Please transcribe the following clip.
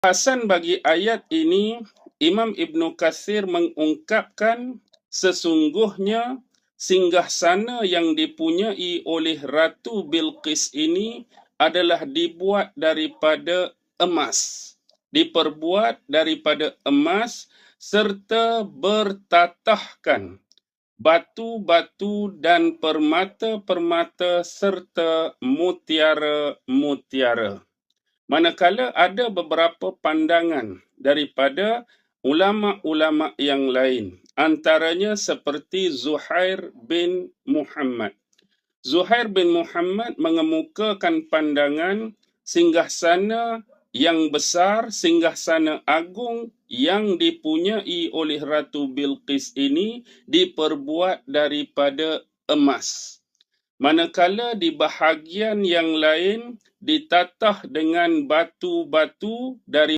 Hasan bagi ayat ini, Imam Ibn Kathir mengungkapkan sesungguhnya singgah sana yang dipunyai oleh Ratu Bilqis ini adalah dibuat daripada emas. Diperbuat daripada emas serta bertatahkan batu-batu dan permata-permata serta mutiara-mutiara. Manakala ada beberapa pandangan daripada ulama-ulama yang lain, antaranya seperti Zuhair bin Muhammad. Zuhair bin Muhammad mengemukakan pandangan singgasana yang besar, singgasana agung yang dipunyai oleh Ratu Bilqis ini diperbuat daripada emas. Manakala di bahagian yang lain ditatah dengan batu-batu dari